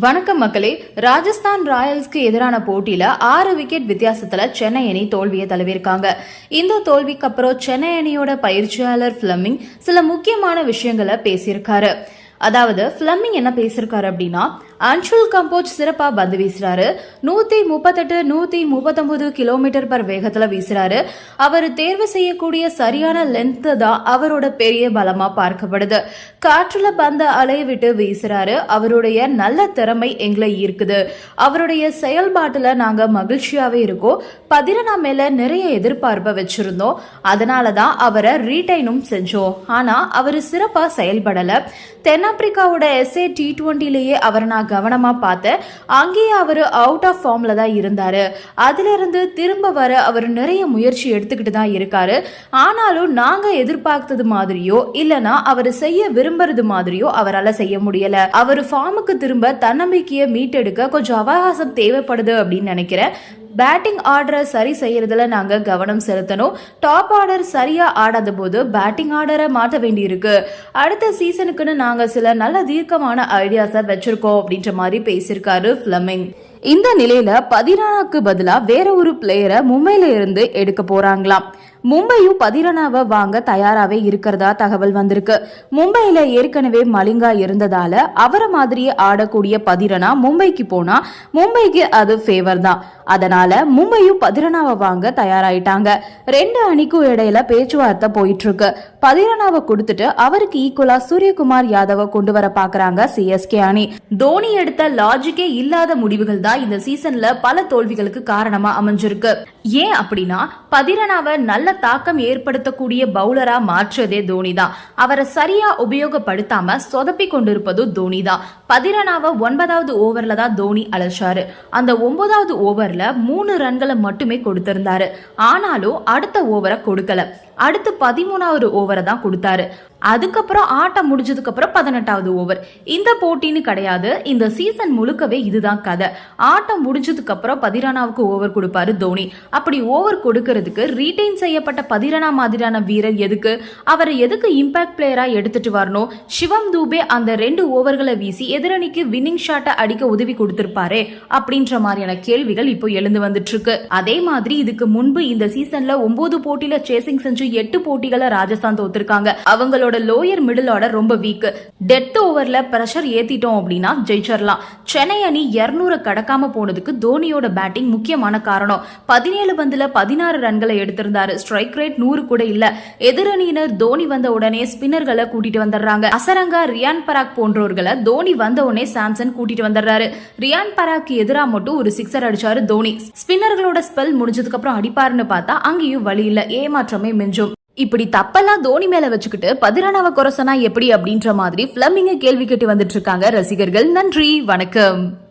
வணக்கம் மக்களே ராஜஸ்தான் ராயல்ஸ்க்கு எதிரான போட்டியில ஆறு விக்கெட் வித்தியாசத்துல சென்னை அணி தோல்வியை தழுவிருக்காங்க இந்த தோல்விக்கு அப்புறம் சென்னை அணியோட பயிற்சியாளர் பிளமிங் சில முக்கியமான விஷயங்களை பேசியிருக்காரு. அதாவது பிளமிங் என்ன பேசியிருக்காரு அப்படின்னா அன்ஷுல் கம்போஜ் சிறப்பா பந்து வீசுறாரு. நூத்தி முப்பத்தெட்டு நூத்தி முப்பத்தொன்பது கிலோமீட்டர் பர் வேகத்துல வீசுறாரு. அவர் தேர்வு செய்யக்கூடிய சரியான லென்த் தான் அவரோட பெரிய பலமா பார்க்கப்படுது. காற்றுல பந்த அலைய விட்டு வீசுறாரு. அவருடைய நல்ல திறமை எங்களை ஈர்க்குது. அவருடைய செயல்பாட்டுல நாங்க மகிழ்ச்சியாவே இருக்கோம். பதினா மேல நிறைய எதிர்பார்ப்பை வச்சிருந்தோம். அதனால தான் அவரை ரீடைனும் செஞ்சோம். ஆனா அவர் சிறப்பா செயல்படல. தென்னாப்பிரிக்காவோட எஸ்ஏ டி டுவெண்ட்டிலேயே அவர் நான் கவனமா பார்த்தேன் அங்கேயே அவர் அவுட் ஆஃப் ஃபார்ம்ல தான் இருந்தார். அதிலிருந்து திரும்ப வர அவர் நிறைய முயற்சி எடுத்துக்கிட்டு தான் இருக்காரு. ஆனாலும் நாங்கள் எதிர்பார்த்தது மாதிரியோ இல்லைனா அவர் செய்ய விரும்புறது மாதிரியோ அவரால் செய்ய முடியல. அவர் ஃபார்முக்கு திரும்ப தன்னம்பிக்கையை மீட்டெடுக்க கொஞ்சம் அவகாசம் தேவைப்படுது அப்படின்னு நினைக்கிறேன். பேட்டிங் ஆர்டரை சரி செய்யறதுல நாங்க கவனம் செலுத்தணும். டாப் ஆர்டர் சரியா ஆடாத போது பேட்டிங் ஆர்டரை மாற்ற வேண்டியிருக்கு. அடுத்த சீசனுக்குன்னு நாங்க சில நல்ல தீர்க்கமான ஐடியாஸை வச்சிருக்கோம் அப்படின்ற மாதிரி பேசியிருக்காரு ஃபிளமிங் இந்த நிலையில பதினானாக்கு பதிலா வேற ஒரு பிளேயரை மும்பையில இருந்து எடுக்க போறாங்களாம். மும்பையும் பதிரனாவை வாங்க தயாராகவே இருக்கிறதா தகவல் வந்திருக்கு. மும்பையில ஏற்கனவே மலிங்கா இருந்ததால அவரை மாதிரியே ஆடக்கூடிய பதிரனா மும்பைக்கு போனா மும்பைக்கு அது ஃபேவர் தான். அதனால மும்பையும் பதிரனாவை வாங்க தயாராயிட்டாங்க. ரெண்டு அணிக்கும் இடையில பேச்சுவார்த்தை போயிட்டு இருக்கு பதிரனாவை கொடுத்துட்டு அவருக்கு ஈக்குவலா சூரியகுமார் யாதவை கொண்டு வர பாக்குறாங்க சிஎஸ்கே அணி. தோனி எடுத்த லாஜிக்கே இல்லாத முடிவுகள் தான் இந்த சீசன்ல பல தோல்விகளுக்கு காரணமா அமைஞ்சிருக்கு. ஏன் அப்படின்னா பதிரனாவை நல்ல தாக்கம் ஏற்படுத்தக்கூடிய பவுலரா மாற்றதே தோனி தான் அவரை சரியா உபயோகப்படுத்தாம சொதப்பி கொண்டிருப்பதும் தோனி தான் ஒன்பதாவது ஓவர்ல தான் தோனி அழைச்சாரு அந்த ஒன்பதாவது ஓவர்ல மூணு ரன்களை மட்டுமே கொடுத்திருந்தாரு. ஆனாலும் அடுத்த ஓவரை கொடுக்கல. அடுத்து பதிமூணாவது ஓவரை தான் கொடுத்தாரு. அதுக்கப்புறம் ஆட்டம் முடிஞ்சதுக்கு அப்புறம் பதினெட்டாவது ஓவர் இந்த போட்டின்னு கிடையாது. இந்த சீசன் முழுக்கவே இதுதான் கதை. ஆட்டம் முடிஞ்சதுக்கு அப்புறம் பதிரானாவுக்கு ஓவர் கொடுப்பாரு தோனி. அப்படி ஓவர் கொடுக்கறதுக்கு ரீடைன் செய்யப்பட்ட பதிரானா மாதிரியான வீரர் எதுக்கு? அவரை எதுக்கு இம்பாக்ட் பிளேயரா எடுத்துட்டு வரணும்? சிவம் தூபே அந்த ரெண்டு ஓவர்களை வீசி எதிரணிக்கு வின்னிங் ஷாட்டை அடிக்க உதவி கொடுத்திருப்பாரே அப்படின்ற மாதிரியான கேள்விகள் இப்போ எழுந்து வந்துட்டு இருக்கு. அதே மாதிரி இதுக்கு முன்பு இந்த சீசன்ல ஒன்பது போட்டியில சேசிங் செஞ்சு எட்டு போட்டிகளை ராஜஸ்தான் தோத்திருக்காங்க. அவங்களோட லோயர் மிடில் ஆர்டர் ரொம்ப வீக் டெத் ஓவர்ல பிரஷர் ஏத்திட்டோம் அப்படின்னா ஜெயிச்சிடலாம் சென்னை அணி இருநூறு கடக்காம போனதுக்கு தோனியோட பேட்டிங் முக்கியமான காரணம். பதினேழு பந்துல பதினாறு ரன்களை எடுத்திருந்தாரு. ஸ்ட்ரைக் ரேட் நூறு கூட இல்ல. எதிரணியினர் தோனி வந்த உடனே ஸ்பின்னர்களை கூட்டிட்டு வந்துடுறாங்க. அசரங்கா ரியான் பராக் போன்றவர்களை தோனி வந்த உடனே சாம்சன் கூட்டிட்டு வந்துடுறாரு. ரியான் பராக் எதிராக மட்டும் ஒரு சிக்ஸர் அடிச்சாரு தோனி. ஸ்பின்னர்களோட ஸ்பெல் முடிஞ்சதுக்கு அப்புறம் அடிப்பாருன்னு பார்த்தா அங்கேயும் வழி இல்ல. ஏமாற்றமே மிஞ்சு இப்படி தப்பெல்லாம் தோனி மேல வச்சுக்கிட்டு பதிரணவ குறைசனா எப்படி அப்படின்ற மாதிரி பிளமிங்க கேள்வி கேட்டு வந்துட்டு இருக்காங்க ரசிகர்கள். நன்றி வணக்கம்.